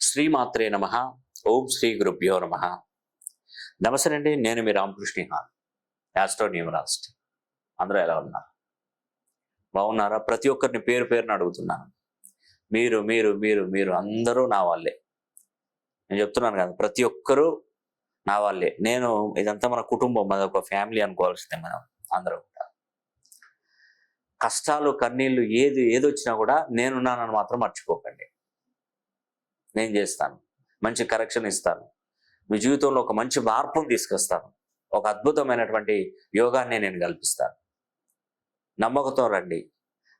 శ్రీమాత్రే నమ. ఓం శ్రీ గురుభ్యో నమ. నమస్తే అండి నేను మీ రామకృష్ణ హాన్ యాస్ట్రో న్యూమరాస్ట్ అందరూ ఎలా ఉన్నారు? బాగున్నారా? ప్రతి ఒక్కరిని పేరు పేరుని అడుగుతున్నాను. మీరు మీరు మీరు మీరు అందరూ నా వాళ్ళే. నేను చెప్తున్నాను కదా ప్రతి ఒక్కరూ నా వాళ్ళే. నేను ఇదంతా మన కుటుంబం మన ఒక ఫ్యామిలీ అనుకోవాల్సిందే మనం అందరూ కూడా. కష్టాలు కన్నీళ్ళు ఏది ఏది వచ్చినా కూడా నేనున్నానని మాత్రం మర్చిపోకండి. నేను చేస్తాను. మంచి కరెక్షన్ ఇస్తాను. మీ జీవితంలో ఒక మంచి మార్పును తీసుకొస్తాను. ఒక అద్భుతమైనటువంటి యోగాన్ని నేను కల్పిస్తాను. నమ్మకంతో రండి.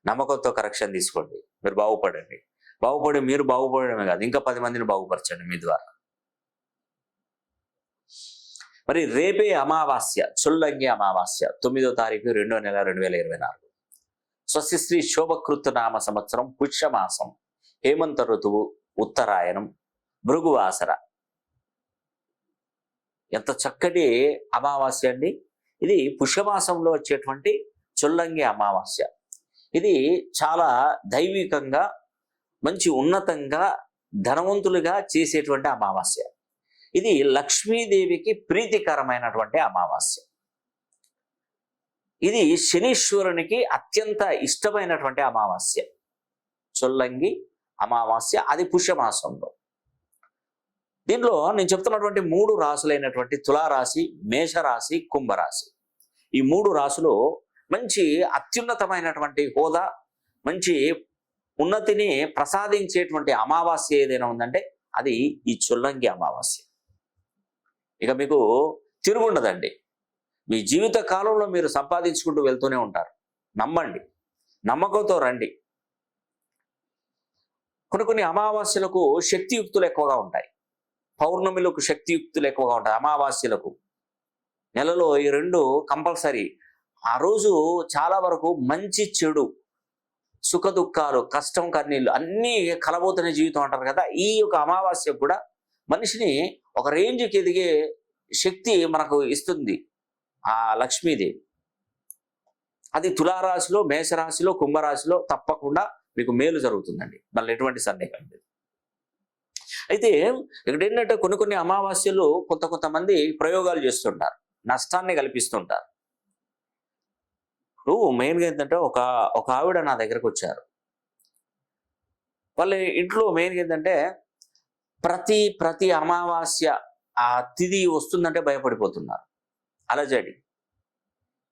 నమ్మకంతో కరెక్షన్ తీసుకోండి. మీరు బాగుపడండి. బాగుపడి మీరు బాగుపడమే కాదు ఇంకా పది మందిని బాగుపరచండి మీ ద్వారా. మరి రేపే అమావాస్య చుల్లంగి అమావాస్య తొమ్మిదో తారీఖు రెండో నెల రెండు వేల ఇరవై నాలుగు. స్వస్తి శ్రీ శోభకృత నామ సంవత్సరం పుష్యమాసం. హేమంత ఋతువు ఉత్తరాయణం భృగువాసర. ఎంత చక్కటి అమావాస్య అండి. ఇది పుష్యమాసంలో వచ్చేటువంటి చుల్లంగి అమావాస్య. ఇది చాలా దైవికంగా మంచి ఉన్నతంగా ధనవంతులుగా చేసేటువంటి అమావాస్య. ఇది లక్ష్మీదేవికి ప్రీతికరమైనటువంటి అమావాస్య. ఇది శనీశ్వరునికి అత్యంత ఇష్టమైనటువంటి అమావాస్య. చొల్లంగి అమావాస్య అది పుష్యమాసంలో. దీనిలో నేను చెప్తున్నటువంటి మూడు రాసులైనటువంటి తులారాశి మేషరాశి కుంభరాశి. ఈ మూడు రాసులు మంచి అత్యున్నతమైనటువంటి హోదా మంచి ఉన్నతిని ప్రసాదించేటువంటి అమావాస్య ఏదైనా ఉందంటే అది ఈ చొల్లంగి అమావాస్య. ఇక మీకు తిరుగుండదండి. మీ జీవిత కాలంలో మీరు సంపాదించుకుంటూ వెళ్తూనే ఉంటారు. నమ్మండి. నమ్మకంతో రండి. కొన్ని కొన్ని అమావాస్యలకు శక్తియుక్తులు ఎక్కువగా ఉంటాయి. పౌర్ణమిలకు శక్తియుక్తులు ఎక్కువగా ఉంటాయి అమావాస్యలకు. నెలలో ఈ రెండు కంపల్సరీ. ఆ రోజు చాలా వరకు మంచి చెడు సుఖ దుఃఖాలు కష్టం కన్నీళ్ళు అన్నీ కలబోతున్న జీవితం అంటారు కదా. ఈ యొక్క అమావాస్య కూడా మనిషిని ఒక రేంజ్కి ఎదిగే శక్తి మనకు ఇస్తుంది. ఆ లక్ష్మీదేవి. అది తులారాశిలో మేషరాశిలో కుంభరాశిలో తప్పకుండా మీకు మేలు జరుగుతుందండి. మళ్ళీ ఎటువంటి సందేహం లేదు. అయితే ఇక్కడ ఏంటంటే కొన్ని కొన్ని అమావాస్యలు కొంత కొంతమంది ప్రయోగాలు చేస్తుంటారు. నష్టాన్ని కల్పిస్తుంటారు. ఇప్పుడు మెయిన్గా ఏంటంటే ఒక ఒక ఆవిడ నా దగ్గరకు వచ్చారు. వాళ్ళ ఇంట్లో మెయిన్గా ఏంటంటే ప్రతి ప్రతి అమావాస్య ఆ తిథి వస్తుందంటే భయపడిపోతున్నారు. అలజడి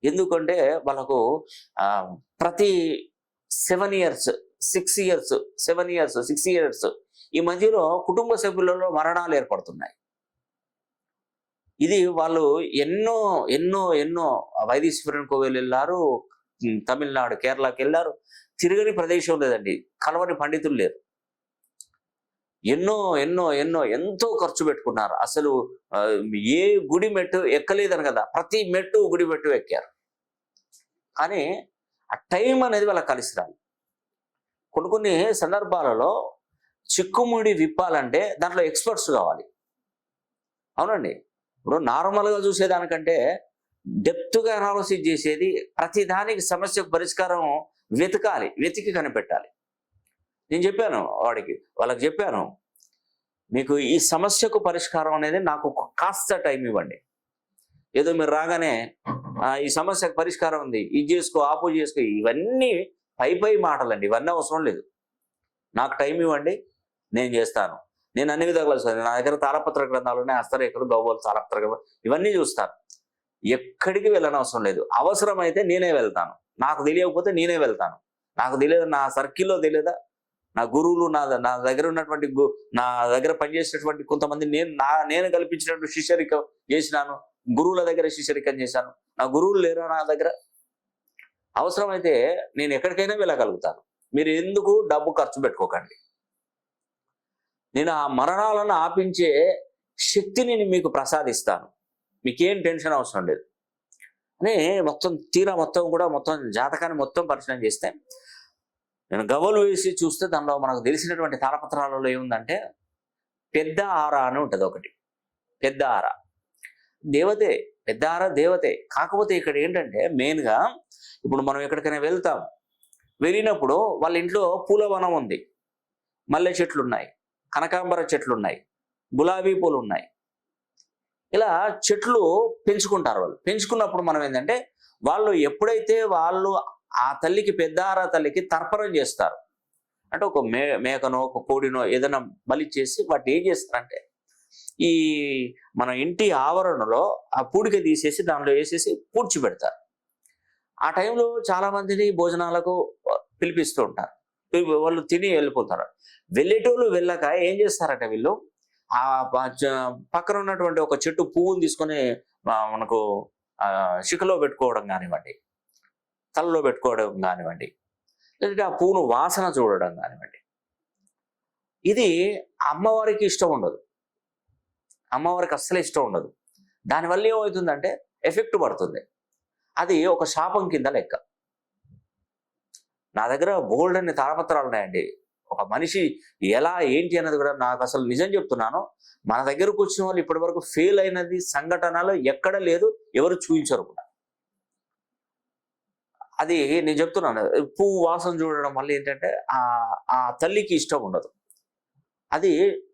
ఎందుకంటే వాళ్ళకు ప్రతి seven years six years seven years six years ఈ మధ్యలో కుటుంబ సభ్యులలో మరణాలు ఏర్పడుతున్నాయి. ఇది వాళ్ళు ఎన్నో ఎన్నో ఎన్నో వైదీశ్వరుని కోవిల్ వెళ్ళారు తమిళనాడు కేరళకి వెళ్ళారు. తిరగని ప్రదేశం లేదండి. కలవని పండితులు లేరు. ఎన్నో ఎన్నో ఎన్నో ఎంతో ఖర్చు పెట్టుకున్నారు. అసలు ఏ గుడి మెట్టు ఎక్కలేదని కదా. ప్రతి మెట్టు గుడి మెట్టు ఎక్కారు. కానీ ఆ టైం అనేది వాళ్ళకి కలిసి రాదు కొన్ని కొన్ని సందర్భాలలో చిక్కుముడి విప్పాలంటే దాంట్లో ఎక్స్పర్ట్స్ కావాలి. అవునండి. ఇప్పుడు నార్మల్గా చూసేదానికంటే డెప్త్గా అనాలసిస్ చేసేది ప్రతిదానికి సమస్య సమస్యకు పరిష్కారం వెతకాలి వెతికి కనిపెట్టాలి. నేను చెప్పాను వాడికి వాళ్ళకి చెప్పాను మీకు ఈ సమస్యకు పరిష్కారం అనేది నాకు కాస్త టైం ఇవ్వండి. ఏదో మీరు రాగానే ఈ సమస్యకు పరిష్కారం ఉంది ఇది చేసుకో ఆపు చేసుకో ఇవన్నీ పై పై మాటలండి ఇవన్నీ అవసరం లేదు. నాకు టైం ఇవ్వండి నేను చేస్తాను. నేను అన్ని విధాలు చదివాను. నా దగ్గర తారపత్ర గ్రంథాలు ఉన్నాయి హస్తరేఖలు గవ్వలు తాళపత్ర ఇవన్నీ చూస్తాను. ఎక్కడికి వెళ్ళనవసరం లేదు. అవసరమైతే నేనే వెళ్తాను. నాకు తెలియకపోతే నేనే వెళ్తాను. నాకు తెలియదు నా సర్కిల్లో తెలియదా? నా గురువులు నా నా దగ్గర ఉన్నటువంటి గు నా దగ్గర పనిచేసినటువంటి కొంతమంది నేను నా నేను కల్పించినటువంటి శిష్యరికం చేసినాను. గురువుల దగ్గర శిష్యరికం చేశాను. నా గురువులు లేరా నా దగ్గర? అవసరమైతే నేను ఎక్కడికైనా వెళ్ళగలుగుతాను. మీరు ఎందుకు డబ్బు ఖర్చు పెట్టుకోకండి? నేను ఆ మరణాలను ఆపించే శక్తిని నేను మీకు ప్రసాదిస్తాను. మీకేం టెన్షన్ అవసరం లేదు. అని మొత్తం తీరా మొత్తం కూడా మొత్తం జాతకాన్ని మొత్తం పరిశీలన చేస్తే నేను గవ్వలు వేసి చూస్తే దానిలో మనకు తెలిసినటువంటి తాళపత్రాలలో ఏముందంటే పెద్ద ఆర అని ఉంటుంది ఒకటి. పెద్ద ఆర. దేవతే పెద్దార దేవతే. కాకపోతే ఇక్కడ ఏంటంటే మెయిన్గా ఇప్పుడు మనం ఎక్కడికైనా వెళ్తాం. వెళ్ళినప్పుడు వాళ్ళ ఇంట్లో పూలవనం ఉంది. మల్లె చెట్లు ఉన్నాయి కనకాంబర చెట్లు ఉన్నాయి గులాబీ పూలు ఉన్నాయి ఇలా చెట్లు పెంచుకుంటారు వాళ్ళు. పెంచుకున్నప్పుడు మనం ఏంటంటే వాళ్ళు ఎప్పుడైతే వాళ్ళు ఆ తల్లికి పెద్దార తల్లికి తర్పణం చేస్తారు. అంటే ఒక మే మేకనో ఒక కోడినో ఏదైనా బలి చేసి వాటి ఏం చేస్తారంటే ఈ మన ఇంటి ఆవరణలో ఆ పూడిక తీసేసి దానిలో వేసేసి పూడ్చి పెడతారు ఆ టైంలో చాలా మందిని భోజనాలకు పిలిపిస్తూ ఉంటారు. వాళ్ళు తిని వెళ్ళిపోతారు. వెళ్ళేటోళ్ళు వెళ్ళక ఏం చేస్తారట వీళ్ళు ఆ పక్కన ఉన్నటువంటి ఒక చెట్టు పువ్వును తీసుకొని మనకు శిఖలో పెట్టుకోవడం కానివ్వండి తలలో పెట్టుకోవడం కానివ్వండి లేదంటే ఆ పువ్వును వాసన చూడడం కానివ్వండి. ఇది అమ్మవారికి ఇష్టం ఉండదు. అమ్మవారికి అస్సలు ఇష్టం ఉండదు. దానివల్ల ఏమవుతుందంటే ఎఫెక్ట్ పడుతుంది. అది ఒక శాపం కింద లెక్క. నా దగ్గర బోల్డ్ అనే తారపత్రాలు ఉన్నాయండి. ఒక మనిషి ఎలా ఏంటి అన్నది కూడా నాకు అసలు నిజం చెప్తున్నాను. మన దగ్గరకు వచ్చిన వాళ్ళు ఇప్పటి వరకు ఫెయిల్ అయినది సంఘటనలు ఎక్కడ లేదు ఎవరు చూపించరు కూడా. అది నేను చెప్తున్నాను. పువ్వు వాసన చూడడం వల్ల ఏంటంటే ఆ ఆ తల్లికి ఇష్టం ఉండదు. అది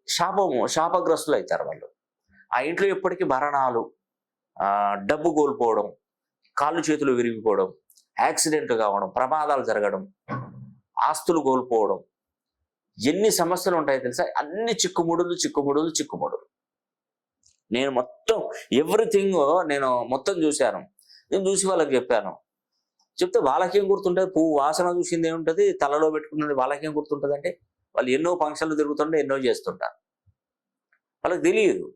శాపము శాపగ్రస్తులు అవుతారు వాళ్ళు. ఆ ఇంట్లో ఎప్పటికీ మరణాలు డబ్బు కోల్పోవడం కాళ్ళు చేతులు విరిగిపోవడం యాక్సిడెంట్లు కావడం ప్రమాదాలు జరగడం ఆస్తులు కోల్పోవడం ఎన్ని సమస్యలు ఉంటాయో తెలుసా? అన్ని చిక్కుముడులు చిక్కుముడులు చిక్కుముడులు. నేను మొత్తం ఎవ్రీథింగ్ నేను మొత్తం చూశాను. నేను చూసి వాళ్ళకి చెప్పాను. చెప్తే వాళ్ళకేం గుర్తుంటుంది? పువ్వు వాసన చూసింది ఏముంటుంది? తలలో పెట్టుకున్నది వాళ్ళకేం గుర్తుంటుంది అంటే వాళ్ళు ఎన్నో ఫంక్షన్లు తిరుగుతుంటే ఎన్నో చేస్తుంటారు. వాళ్ళకి తెలియదు.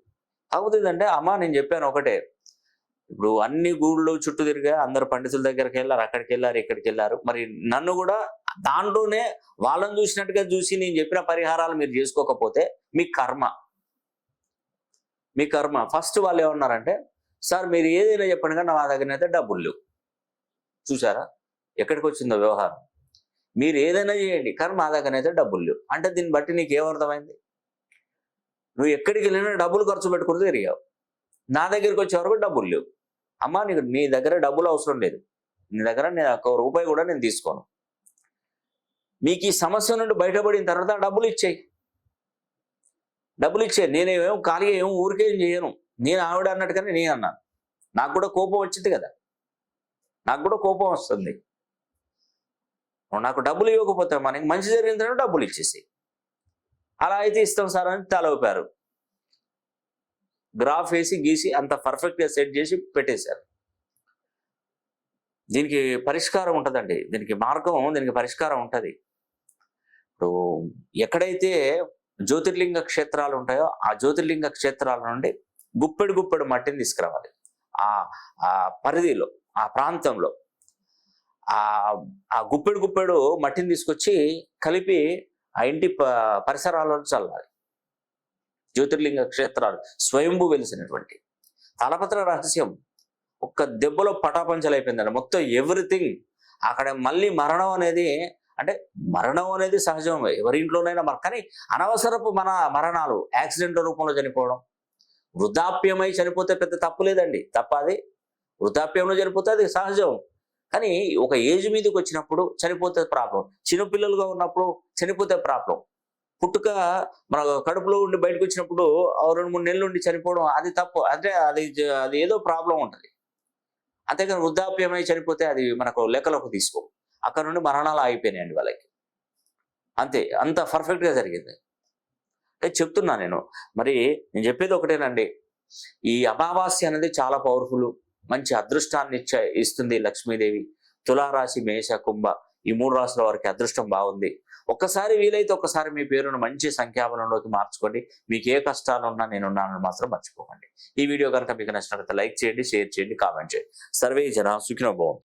కాకపోతే ఏంటంటే అమ్మ నేను చెప్పాను ఒకటే. ఇప్పుడు అన్ని గూళ్ళు చుట్టూ తిరిగా అందరు పండితుల దగ్గరికి వెళ్ళారు అక్కడికి వెళ్ళారు ఇక్కడికి వెళ్ళారు. మరి నన్ను కూడా దాంట్లోనే వాళ్ళని చూసినట్టుగా చూసి నేను చెప్పిన పరిహారాలు మీరు చేసుకోకపోతే మీ కర్మ. మీ కర్మ. ఫస్ట్ వాళ్ళు ఏమన్నారంటే సార్ మీరు ఏదైనా చెప్పండి కానీ నా దగ్గర అయితే డబ్బులు లేవు. చూసారా ఎక్కడికి వచ్చిందో వ్యవహారం. మీరు ఏదైనా చేయండి కానీ మా దగ్గర అయితే డబ్బులు లేవు. అంటే దీన్ని బట్టి నీకు ఏమర్థమైంది నువ్వు ఎక్కడికి వెళ్ళినా డబ్బులు ఖర్చు పెట్టుకుని తిరిగావు. నా దగ్గరికి వచ్చే వరకు డబ్బులు లేవు. అమ్మా నీకు నీ దగ్గర డబ్బులు అవసరం లేదు. నీ దగ్గర నేను ఒక రూపాయి కూడా నేను తీసుకోను. మీకు ఈ సమస్య నుండి బయటపడిన తర్వాత డబ్బులు ఇచ్చేయి. డబ్బులు ఇచ్చే నేనేమో ఖాళీగా ఏమో ఊరికేం చేయను. నేను ఆవిడ అన్నట్టుగానే నేను అన్నాను. నాకు కూడా కోపం వచ్చింది కదా. నాకు కూడా కోపం వస్తుంది. నాకు డబ్బులు ఇవ్వకపోతే మనకి మంచి జరిగిందంటే డబ్బులు ఇచ్చేసి అలా అయితే ఇస్తాం సార్ అని తల గ్రాఫ్ వేసి గీసి అంత పర్ఫెక్ట్గా సెట్ చేసి పెట్టేశారు. దీనికి పరిష్కారం ఉంటుందండి. దీనికి మార్గం దీనికి పరిష్కారం ఉంటుంది. ఇప్పుడు ఎక్కడైతే జ్యోతిర్లింగ క్షేత్రాలు ఉంటాయో ఆ జ్యోతిర్లింగ క్షేత్రాల నుండి గుప్పెడు గుప్పెడు మట్టిని తీసుకురావాలి. ఆ ఆ పరిధిలో ఆ ప్రాంతంలో ఆ గుప్పెడు గుప్పెడు మట్టిని తీసుకొచ్చి కలిపి ఆ ఇంటి ప- పరిసరాల్లో చల్లాలి. జ్యోతిర్లింగ క్షేత్రాలు స్వయంభూ వెలిసినటువంటి. తలపత్ర రహస్యం ఒక్క దెబ్బలో పటాపంచలైపోయిందండి మొత్తం ఎవ్రీథింగ్ అక్కడ మళ్ళీ మరణం అనేది అంటే మరణం అనేది సహజం. ఎవరి ఇంట్లోనైనా మర కానీ అనవసరపు మన మరణాలు యాక్సిడెంట్ రూపంలో చనిపోవడం. వృద్ధాప్యమై చనిపోతే పెద్ద తప్పు లేదండి. తప్ప అది వృద్ధాప్యంలో చనిపోతే అది సహజం. కానీ ఒక ఏజ్ మీదకి వచ్చినప్పుడు చనిపోతే ప్రాబ్లం. చిన్నపిల్లలుగా ఉన్నప్పుడు చనిపోతే ప్రాబ్లం. పుట్టుక మన కడుపులో ఉండి బయటకు వచ్చినప్పుడు రెండు మూడు నెలలు ఉండి చనిపోవడం అది తప్పు. అంటే అది అది ఏదో ప్రాబ్లం ఉంటుంది. అంతేకాని వృద్ధాప్యమై చనిపోతే అది మనకు లెక్కలోకి తీసుకో అక్కడ నుండి మరణాలు ఆగిపోయినాయండి వాళ్ళకి. అంతే అంత పర్ఫెక్ట్గా జరిగింది. అంటే చెప్తున్నా నేను. మరి నేను చెప్పేది ఒకటేనండి. ఈ అమావాస్య అనేది చాలా పవర్ఫుల్ మంచి అదృష్టాన్ని ఇచ్చే ఇస్తుంది లక్ష్మీదేవి. తులారాశి మేష కుంభ ఈ మూడు రాశుల వారికి అదృష్టం బాగుంది. ఒక్కసారి వీలైతే ఒక్కసారి మీ పేరును మంచి సంఖ్యాబలంలోకి మార్చుకోండి. మీకు ఏ కష్టాలు ఉన్నా నేను ఉన్నానని మాత్రం మర్చిపోకండి. ఈ వీడియో కనుక మీకు నచ్చినట్లయితే లైక్ చేయండి షేర్ చేయండి కామెంట్ చేయండి. సర్వే జన సుఖినోభవం